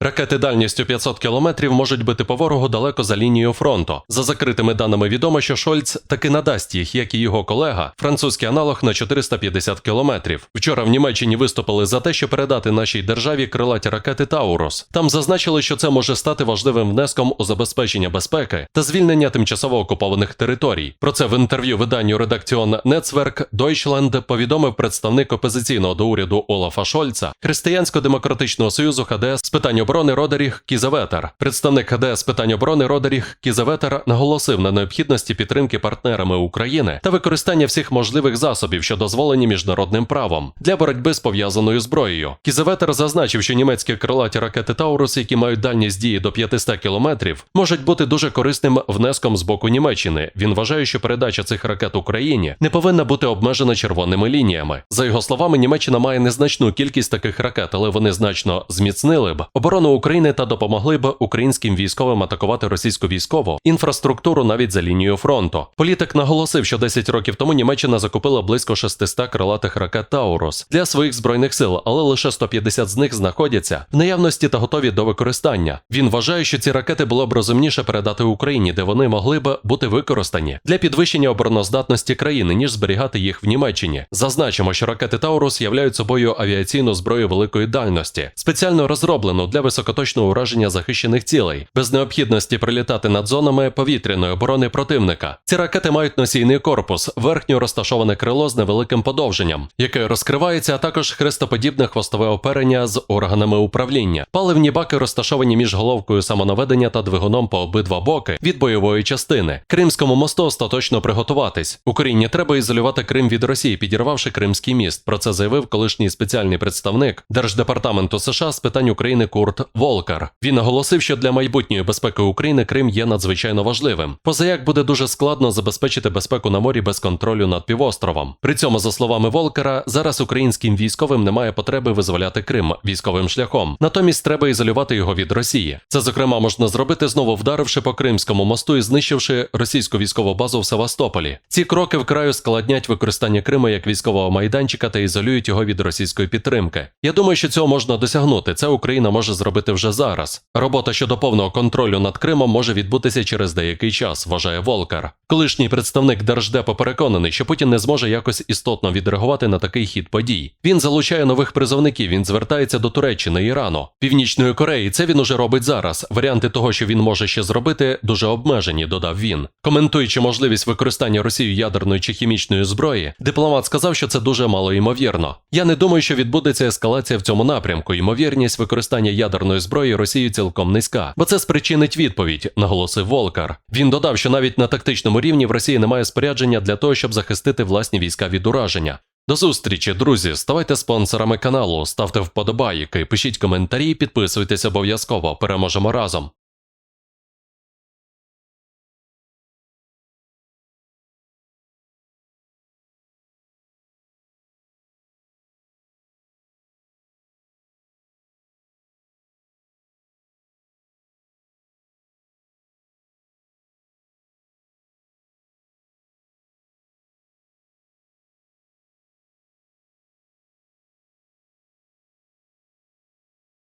Ракети дальністю 500 кілометрів можуть бити по ворогу далеко за лінією фронту. За закритими даними відомо, що Шольц таки надасть їх, як і його колега, французький аналог на 450 кілометрів. Вчора в Німеччині виступили за те, що передати нашій державі крилаті ракети Таурус. Там зазначили, що це може стати важливим внеском у забезпечення безпеки та звільнення тимчасово окупованих територій. Про це в інтерв'ю виданню редакціон Netzwerk Deutschland повідомив представник опозиційного до уряду Олафа Шольца, Християнсько-демократичного союзу ХДС з питань оборони Родеріг Кізаветер. Представник ХДС з питань оборони Родеріг Кізаветер наголосив на необхідності підтримки партнерами України та використання всіх можливих засобів, що дозволені міжнародним правом для боротьби з пов'язаною зброєю. Кізаветер зазначив, що німецькі крилаті ракети Таурус, які мають дальність дії до 500 кілометрів, можуть бути дуже корисним внеском з боку Німеччини. Він вважає, що передача цих ракет Україні не повинна бути обмежена червоними лініями. За його словами, Німеччина має незначну кількість таких ракет, але вони значно зміцнили б оборону України та допомогли б українським військовим атакувати російську військову інфраструктуру навіть за лінією фронту. Політик наголосив, що 10 років тому Німеччина закупила близько 600 крилатих ракет Таурус для своїх збройних сил, але лише 150 з них знаходяться в наявності та готові до використання. Він вважає, що ці ракети було б розумніше передати Україні, де вони могли б бути використані для підвищення обороноздатності країни, ніж зберігати їх в Німеччині. Зазначимо, що ракети Таурус являють собою авіаційну зброю великої дальності, спеціально розроблену для високоточного ураження захищених цілей, без необхідності прилітати над зонами повітряної оборони противника. Ці ракети мають носійний корпус, верхньо розташоване крило з невеликим подовженням, яке розкривається, а також хрестоподібне хвостове оперення з органами управління. Паливні баки розташовані між головкою самонаведення та двигуном по обидва боки від бойової частини. Кримському мосту остаточно приготуватись. Україні треба ізолювати Крим від Росії, підірвавши Кримський міст. Про це заявив колишній спеціальний представник Держдепартаменту США з питань України Курт Волкар. Він наголосив, що для майбутньої безпеки України Крим є надзвичайно важливим. Позаяк буде дуже складно забезпечити безпеку на морі без контролю над півостровом. При цьому, за словами Волкера, зараз українським військовим немає потреби визволяти Крим військовим шляхом. Натомість треба ізолювати його від Росії. Це зокрема можна зробити знову вдаривши по Кримському мосту і знищивши російську військову базу в Севастополі. Ці кроки вкрай ускладнять використання Криму як військового майданчика та ізолюють його від російської підтримки. Я думаю, що цього можна досягнути. Це Україна може зробити вже зараз. Робота щодо повного контролю над Кримом може відбутися через деякий час, вважає Волкар. Колишній представник Держдепу переконаний, що Путін не зможе якось істотно відреагувати на такий хід подій. Він залучає нових призовників. Він звертається до Туреччини, Ірану, Північної Кореї. Це він уже робить зараз. Варіанти того, що він може ще зробити, дуже обмежені, додав він. Коментуючи можливість використання Росією ядерної чи хімічної зброї, дипломат сказав, що це дуже мало ймовірно. Я не думаю, що відбудеться ескалація в цьому напрямку. Ймовірність використання ядерної зброї Росії цілком низька, бо це спричинить відповідь, наголосив Волкар. Він додав, що навіть на тактичному рівні в Росії немає спорядження для того, щоб захистити власні війська від ураження. До зустрічі, друзі. Ставайте спонсорами каналу, ставте вподобайки, пишіть коментарі, підписуйтесь обов'язково. Переможемо разом.